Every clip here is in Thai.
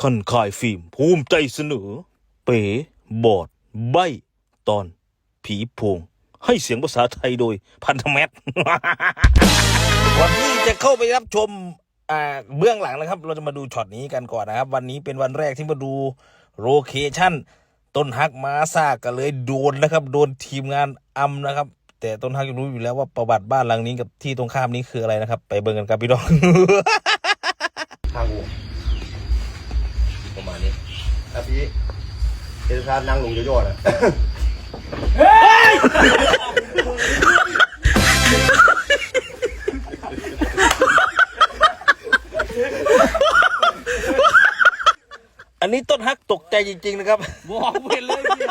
คันคายฟิล์มภูมิใจเสนอ เป๋ บอด ใบ ตอน ผีโพง ให้เสียงภาษาไทยโดยพันธแมทวันนี้จะเข้าไปรับชมอ่าเบื้องหลังนะครับ เราจะมาดูช็อตนี้กันก่อนนะครับ วันนี้เป็นวันแรกที่มาดูโลเคชั่น ต้นฮักมาซากกันเลยโดนนะครับ โดนทีมงานอำนะครับ แต่ต้นฮักรู้อยู่แล้วว่าประวัติบ้านหลังนี้กับที่ตรงข้ามนี้คืออะไรนะครับ ไปเบิ่งกันครับพี่น้อง มาณนี้ครับพี่เอกสารนั่งลงโยๆนะอันนี้ต้นฮักตกใจจริง ๆ นะครับ บอกเว้นเลยเนี่ย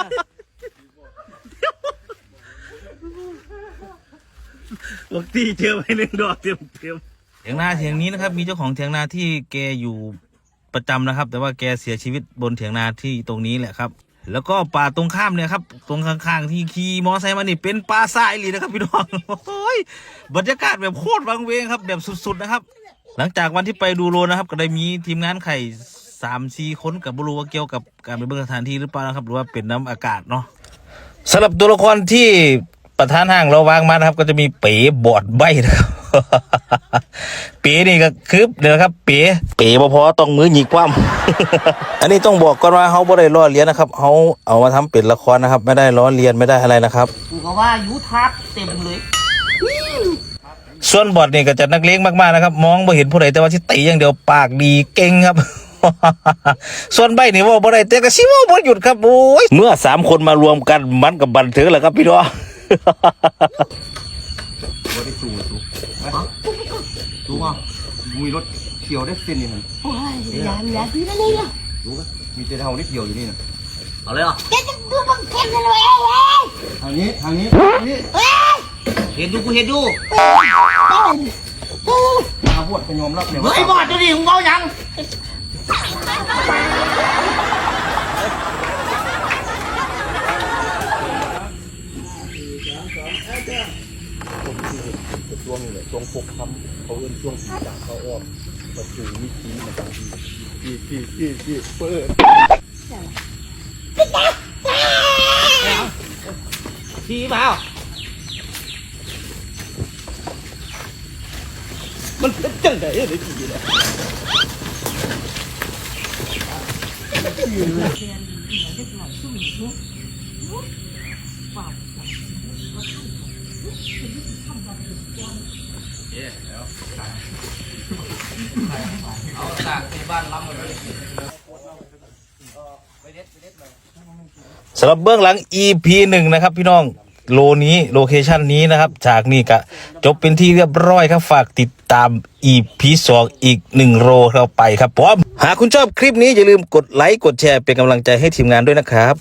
ปกติเจอไปหนึ่งดอกเต็มเต็มเถียงนาเถียงนี้นะครับ มีเจ้าของเถียงนาที่แกอยู่ ประจำนะครับ แต่ว่าแกเสียชีวิตบนเถียงนาที่ตรงนี้แหละครับ แล้วก็ป่าตรงข้ามเนี่ยครับ ตรงข้างๆที่ขี่มอไซค์มานี่เป็นป่าทรายเลยนะครับพี่น้องโอ้ยบรรยากาศแบบโคตรวังเวงครับ แบบสุดๆนะครับ หลังจากวันที่ไปดูโลนะครับ ก็ได้มีทีมงานไข่สามสี่คนกับบรูว่าเกี่ยวกับการไปเบิ่งสถานที่หรือเปล่านะครับ หรือว่าเป็นน้ำอากาศเนาะสำหรับตัวละครที่ประธานห้างเราวางมานะครับ ก็จะมีเป๋บอดใบนะครับ ป๋นี่ก็คือเดี๋ยวนะครับเป๋เป๋บ่พอต้องมือหยิกคว่ำอันนี้ต้องบอกก่อนว่าเขาบ่ได้ล้อเลียนนะครับเขาเอามาทำเป็นละครนะครับ ไม่ได้ล้อเลียนไม่ได้อะไรนะครับกูก็ว่ายูทับเต็มเลยส่วนบอดนี่ก็จะนักเลงมากๆนะครับ มองบ่เห็นผู้ใดแต่ว่าที่ตีอย่างเดียวปากดีเก่งครับส่วนใบนี่เว่าบ่ได้แต่ก็สิเว่าบ่หยุดครับโอ้ยเมื่อสามคนมารวมกันมันกับบันเทิงแหละครับพี่น้อง บริสูสูดูว่ามีรถเขียวได้เส้นนี่มันโอ้ยอย่าอย่าพี่นั่นเลยอะดูไหมมีเส้นเทานิดเดียวอยู่นี่นะเอาเลยเหรอแกจะดูบังเค็มเลยเอ้ยเอ้ยทางนี้ทางนี้ทางนี้เอ้ยเห็นดูกูเห็นดูเอ้ยเอ้ยมาบวชไปยอมรับเนี่ยเฮ้ยบอดจะดิมึงเอายัง ช่วงนี้เลยช่วงพกคำเขาเอื้นช่วงสีดาเขาอ้อกประตูมีขีมาบางทีพี่พี่พี่พี่เปิดทีเปล่ามันเป็นจังไงเลยทีเนี่ยเลยฝาก อาตากที่บ้านล้ำเลยสำหรับเบื้องหลัง EP หนึ่งนะครับ พี่น้องโลนี้โลเคชันนี้นะครับจากนี้ก็จบเป็นที่เรียบร้อยครับฝากติดตาม EP สองอีกหนึ่งโลเข้าไปครับผมหากคุณชอบคลิปนี้อย่าลืมกดไลค์กดแชร์เป็นกำลังใจให้ทีมงานด้วยนะครับ